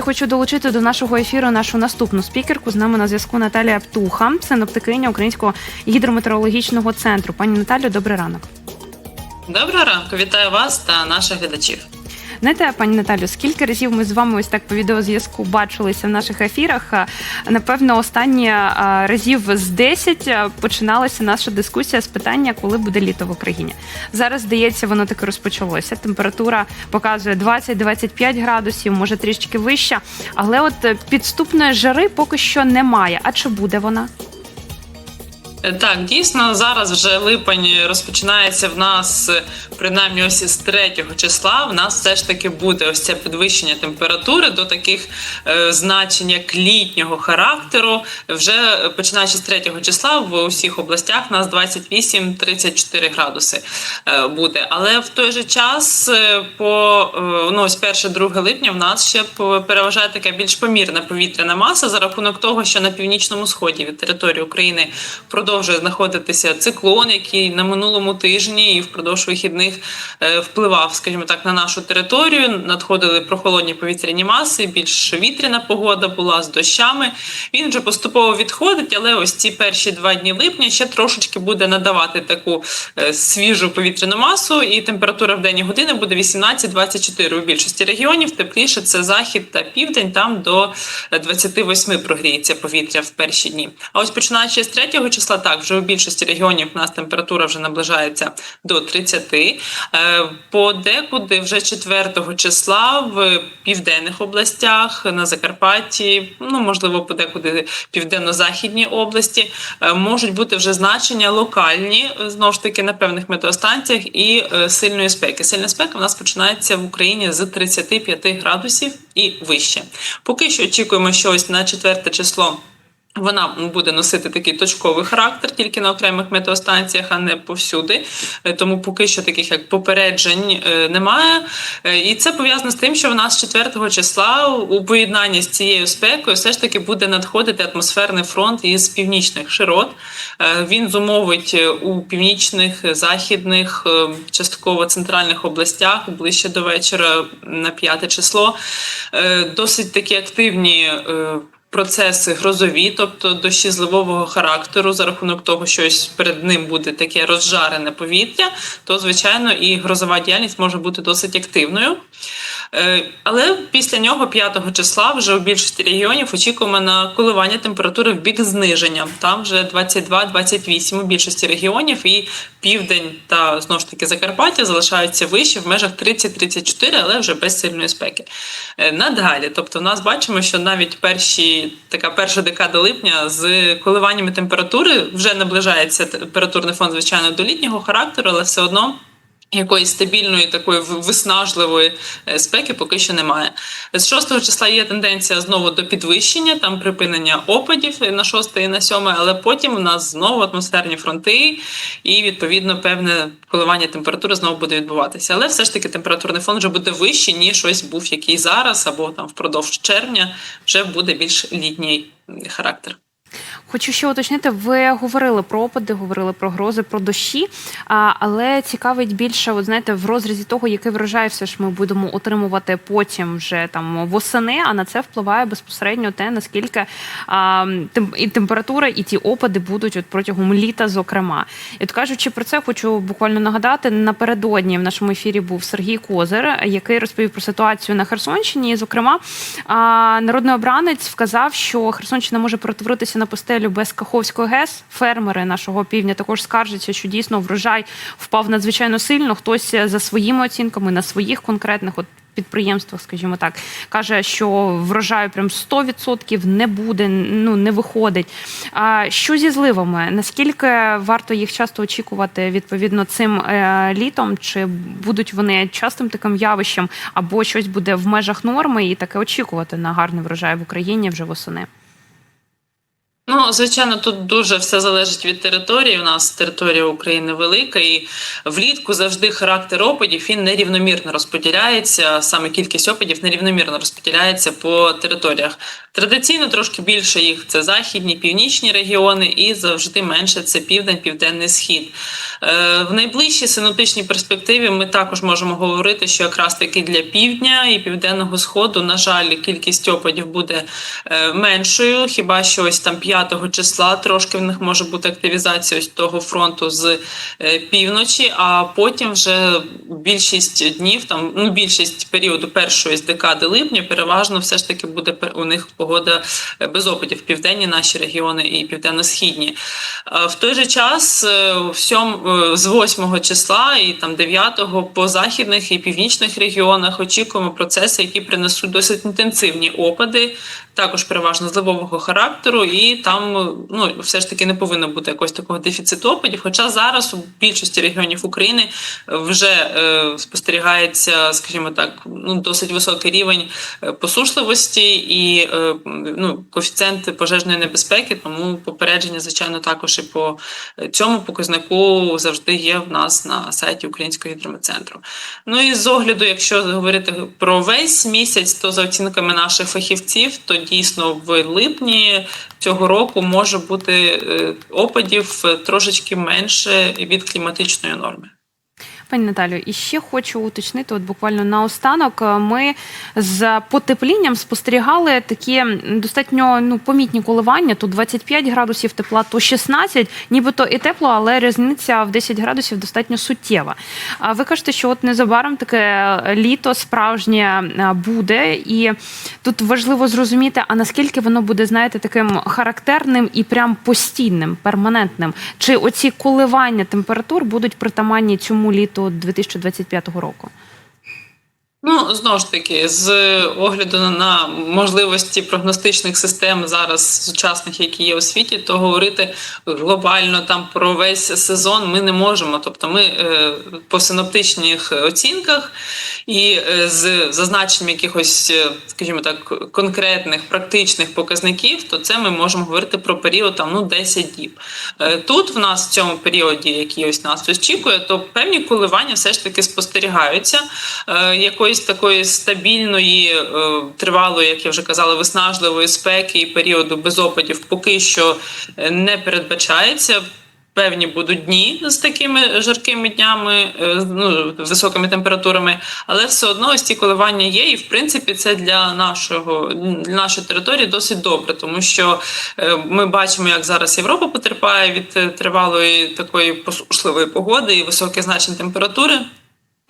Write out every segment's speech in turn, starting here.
Хочу долучити до нашого ефіру нашу наступну спікерку. З нами на зв'язку Наталія Птуха, синоптикиня Українського гідрометеорологічного центру. Пані Наталю, добрий ранок. Доброго ранку, вітаю вас та наших глядачів. Знаєте, пані Наталю, скільки разів ми з вами ось так по відеозв'язку бачилися в наших ефірах? Напевно, останні разів з 10 починалася наша дискусія з питання, коли буде літо в Україні. Зараз, здається, воно таки розпочалося. Температура показує 20-25 градусів, може трішки вища, але от е, підступної жари поки що немає. А чи буде вона? Е, Так, дійсно, зараз вже липень розпочинається в нас е, принаймні ось із 3 числа. В нас все ж таки буде ось це підвищення температури до таких е, значень, як літнього характеру. Вже е, починаючи з 3 числа в усіх областях у нас 28-34 градуси е, буде. Але в той же час по е, ну, ось 1-2 липня в нас ще переважає така більш помірна повітряна маса за рахунок того, що на північному сході від території України продовжує знаходитися циклон, який на минулому тижні і впродовж вихідних е, впливав, скажімо так, на нашу територію. Надходили прохолодні повітряні маси, більш вітряна погода була з дощами. Він вже поступово відходить, але ось ці перші два дні липня ще трошечки буде надавати таку е, свіжу повітряну масу, і температура в денні години буде 18-24 у більшості регіонів. Тепліше це захід та південь, там до е, 28 прогріється повітря в перші дні. А ось починаючи з 3 числа, так вже у більшості регіонів у нас температура вже наближається до 30. Е, Подекуди вже 4 числа в південних областях на Закарпатті, ну можливо, подекуди південно-західній області е, можуть бути вже значення локальні знову ж таки на певних метеостанціях і е, сильної спеки. Сильна спека в нас починається в Україні з 35 градусів і вище. Поки що очікуємо, що ось на 4 число. Вона буде носити такий точковий характер тільки на окремих метеостанціях, а не повсюди. Е, Тому поки що таких як попереджень е, немає. Е, І це пов'язано з тим, що в нас 4 числа у поєднанні з цією спекою все ж таки буде надходити атмосферний фронт із північних широт. Він зумовить у північних, західних, частково центральних областях ближче до вечора на 5 число. Досить такі активні. Процеси грозові, тобто дощі зливового характеру, за рахунок того, що ось перед ним буде таке розжарене повітря, то звичайно і грозова діяльність може бути досить активною. Е, Але після нього, 5 числа, вже у більшості регіонів очікуємо на коливання температури в бік зниження. Там вже 22-28 у більшості регіонів, і південь та знову ж таки Закарпаття залишаються вище в межах 30-34, але вже без сильної спеки. Е, Надалі, тобто, в нас бачимо, що навіть перші така перша декада липня з коливаннями температури вже наближається температурний фон, звичайно, до літнього характеру, але все одно. Якоїсь стабільної такої виснажливої е, спеки поки що немає. З 6 числа є тенденція знову до підвищення, там припинення опадів на 6 і на 7, але потім у нас знову атмосферні фронти, і відповідно певне коливання температури знову буде відбуватися. Але все ж таки температурний фон вже буде вищий, ніж ось був який зараз, або там впродовж червня вже буде більш літній характер. Хочу ще уточнити, ви говорили про опади, говорили про грози, про дощі, але цікавить більше, от знаєте, в розрізі того, який врожай все ж ми будемо отримувати потім вже там восени, а на це впливає безпосередньо те, наскільки а, тем, і температура, і ті опади будуть от протягом літа, зокрема. І от кажучи про це, хочу буквально нагадати, напередодні в нашому ефірі був Сергій Козир, який розповів про ситуацію на Херсонщині. І, зокрема, а, народний обранець вказав, що Херсонщина може перетворитися на постелю без Каховської ГЕС. Фермери нашого півдня також скаржаться, що дійсно врожай впав надзвичайно сильно. Хтось за своїми оцінками на своїх конкретних от. Підприємствах, скажімо так, каже, що врожаю прям 100% не буде, ну не виходить. А що зі зливами? Наскільки варто їх часто очікувати відповідно цим е, літом? Чи будуть вони частим таким явищем, або щось буде в межах норми і таке очікувати на гарний врожай в Україні вже восени? Ну, звичайно, тут дуже все залежить від території. У нас територія України велика, і влітку завжди характер опадів він нерівномірно розподіляється. Саме кількість опадів нерівномірно розподіляється по територіях. Традиційно трошки більше їх це західні, північні регіони, і завжди менше це південь, південний схід. Е, В найближчій синоптичній перспективі ми також можемо говорити, що якраз таки для півдня і південного сходу, на жаль, кількість опадів буде е, меншою. Хіба що ось там 5 числа трошки в них може бути активізація ось того фронту з е, півночі, а потім вже більшість днів, там ну більшість періоду першої з декади липня, переважно все ж таки буде у них погода е, без опадів. Південні наші регіони і південно-східні. В той же час е, е, з 8 числа і там 9 по західних і північних регіонах очікуємо процеси, які принесуть досить інтенсивні опади, також переважно зливового характеру, і там ну все ж таки не повинно бути якогось такого дефіциту опадів. Хоча зараз у більшості регіонів України вже е, спостерігається, скажімо так, ну досить високий рівень е, посушливості і е, ну, коефіцієнт пожежної небезпеки, тому попередження, звичайно, також і по цьому показнику завжди є в нас на сайті Українського гідрометцентру. Ну і з огляду, якщо говорити про весь місяць, то за оцінками наших фахівців, то дійсно в липні цього року може бути е, опадів е, трошечки менше від кліматичної норми. Пані Наталю, і ще хочу уточнити, от буквально наостанок, е, ми з потеплінням спостерігали такі достатньо ну, помітні коливання. Тут 25 градусів тепла, то 16, нібито і тепло, але різниця в 10 градусів достатньо суттєва. А ви кажете, що от незабаром таке літо справжнє е, буде, і тут важливо зрозуміти, а наскільки воно буде, знаєте, таким характерним і прям постійним, перманентним. Чи оці коливання температур будуть притаманні цьому літу 2025 року? Ну, знову ж таки, з огляду на- можливості прогностичних систем зараз сучасних, які є у світі, то говорити глобально там про весь сезон ми не можемо. Тобто, ми е, по синоптичних оцінках і е, з зазначенням якихось, е, скажімо так, конкретних практичних показників, то це ми можемо говорити про період там ну 10 діб. Тут в нас в цьому періоді, який ось нас очікує, то певні коливання все ж таки спостерігаються. Е, Якоїсь такої стабільної, е, тривалої, як я вже казала, виснажливої спеки і періоду без опадів поки що е, не передбачається. Певні будуть дні з такими жаркими днями, е, ну, високими температурами, але все одно ось ці коливання є, і в принципі це для нашого для нашої території досить добре, тому що ми бачимо, як зараз Європа потерпає від тривалої такої посушливої погоди і високих значень температури.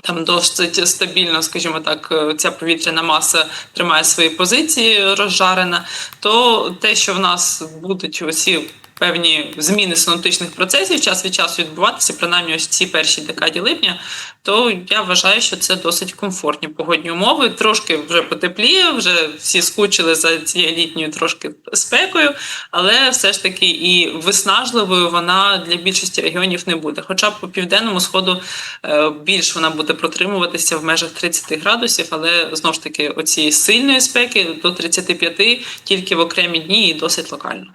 Там досить стабільно, скажімо так, е, ця повітряна маса тримає свої позиції розжарена. То те, що в нас будуть оці певні зміни синоптичних процесів час від часу відбуватися, принаймні ось в цій першій декаді липня, то я вважаю, що це досить комфортні погодні умови. Трошки вже потепліє, вже всі скучили за цією літньою трошки спекою, але все ж таки і виснажливою вона для більшості регіонів не буде. Хоча по південному сходу е, більш вона буде протримуватися в межах 30 градусів, але знову ж таки оці сильної спеки до 35 тільки в окремі дні і досить локально.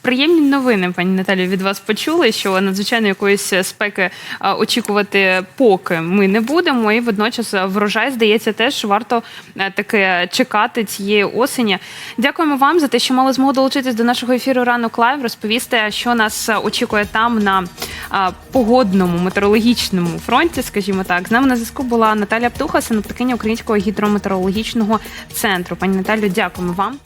Приємні новини, пані Наталію, від вас почули, що надзвичайно якоїсь спеки очікувати поки ми не будемо. І водночас врожай, здається, теж варто е, таки чекати цієї осені. Дякуємо вам за те, що мали змогу долучитись до нашого ефіру ранок лайв, розповісти, що нас очікує там на погодному метеорологічному фронті. Скажімо так, з нами на зв'язку була Наталя Птуха, синоптикиня Українського гідрометеорологічного центру. Пані Наталю, дякуємо вам.